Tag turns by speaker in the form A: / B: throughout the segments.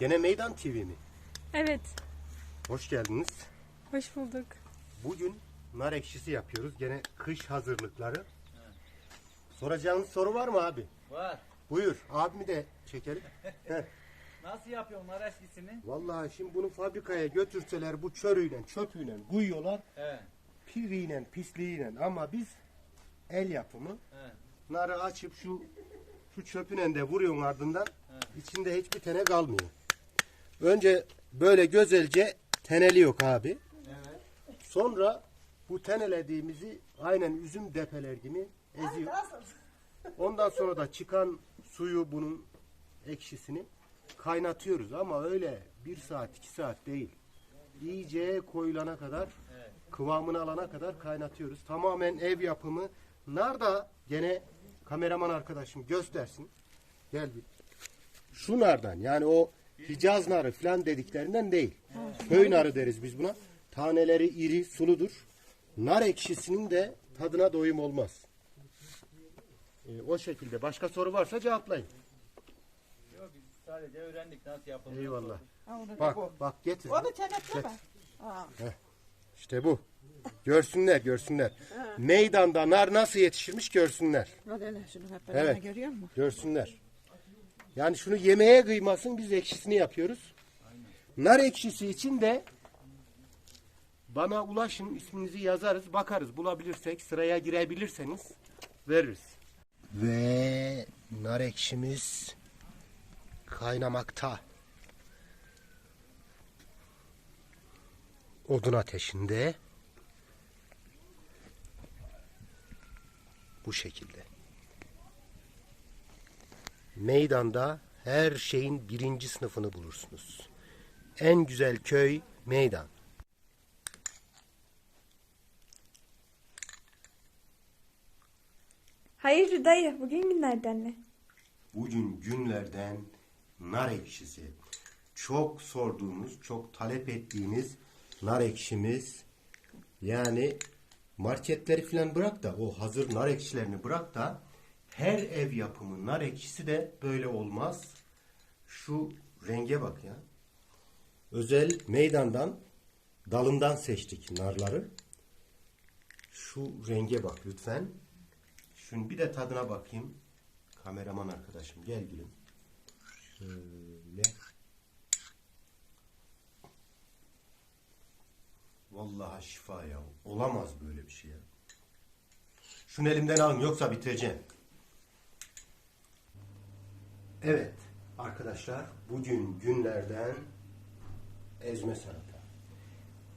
A: Gene Meydan TV mi?
B: Evet,
A: Hoş geldiniz.
B: hoş bulduk.
A: Bugün nar ekşisi yapıyoruz. Gene kış hazırlıkları. Soracağınız soru var mı abi?
C: Var.
A: Buyur. Abimi de çekelim. Heh.
C: Nasıl yapıyorsun nar eskisini?
A: Vallahi şimdi bunu fabrikaya götürseler bu çörüyle, çöpüyle kuyuyorlar.
C: He.
A: Piriyle, pisliğiyle ama biz el yapımı
C: He.
A: narı açıp şu şu çöpüyle de vuruyorsun ardından içinde hiçbir tane kalmıyor. Önce böyle gözelce teneliyor abi.
C: Evet.
A: Sonra bu tenelediğimizi aynen üzüm depeler gibi eziyor. Ondan sonra da çıkan suyu bunun ekşisini kaynatıyoruz ama öyle bir saat iki saat değil. İyice koyulana kadar kıvamını alana kadar kaynatıyoruz. Tamamen ev yapımı. Nar da gene kameraman arkadaşım göstersin. Gel bir. Şu nardan yani o Hicaz narı falan dediklerinden değil. Köy narı deriz biz buna. Taneleri iri, suludur. Nar ekşisinin de tadına doyum olmaz. Ee, o şekilde. Başka soru varsa cevaplayın.
C: Yok biz sadece öğrendik nasıl yapıldığını.
A: Eyvallah. Bak bak getir.
D: Onu çenetleme. Ha.
A: İşte bu. Görsünler, görsünler. Meydanda nar nasıl yetişirmiş görsünler.
D: Al hele şunu hep beraber
A: Evet.
D: görüyor musun?
A: Görsünler. Yani şunu yemeğe kıymasın biz ekşisini yapıyoruz. Nar ekşisi için de bana ulaşın isminizi yazarız bakarız bulabilirsek sıraya girebilirseniz veririz. Ve nar ekşimiz kaynamakta. Odun ateşinde bu şekilde. Meydanda her şeyin birinci sınıfını bulursunuz. En güzel köy meydan.
B: Hayırdır dayı, bugün günlerden ne?
A: Bugün günlerden nar ekşisi. Çok sorduğumuz, çok talep ettiğiniz nar ekşimiz. Yani marketleri falan bırak da o hazır nar ekşilerini bırak da her ev yapımı nar ekşisi de böyle olmaz. Şu renge bak ya. Özel meydandan dalından seçtik narları. Şu renge bak lütfen. Şunun bir de tadına bakayım. Kameraman arkadaşım gel gülüm. Şöyle. Vallahi şifa ya. Olamaz böyle bir şey ya. Şunu elimden alın yoksa bitireceğim. Evet arkadaşlar bugün günlerden ezme salata.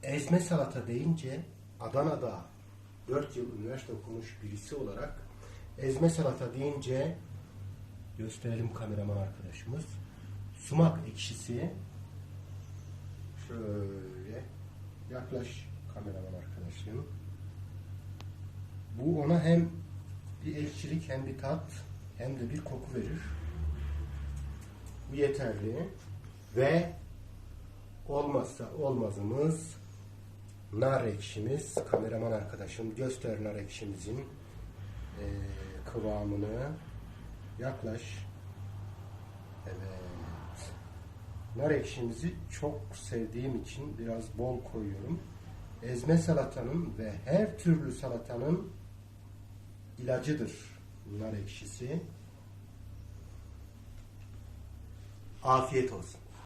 A: Ezme salata deyince Adana'da 4 yıl üniversite okumuş birisi olarak ezme salata deyince gösterelim kameraman arkadaşımız. Sumak ekşisi şöyle yaklaş kameraman arkadaşım. Bu ona hem bir ekşilik hem bir tat hem de bir koku verir. Bu yeterli. Ve olmazsa olmazımız nar ekşimiz. Kameraman arkadaşım göster nar ekşimizin eee, kıvamını. Yaklaş. Evet. Nar ekşimizi çok sevdiğim için biraz bol koyuyorum. Ezme salatanın ve her türlü salatanın ilacıdır nar ekşisi. Afiyet olsun.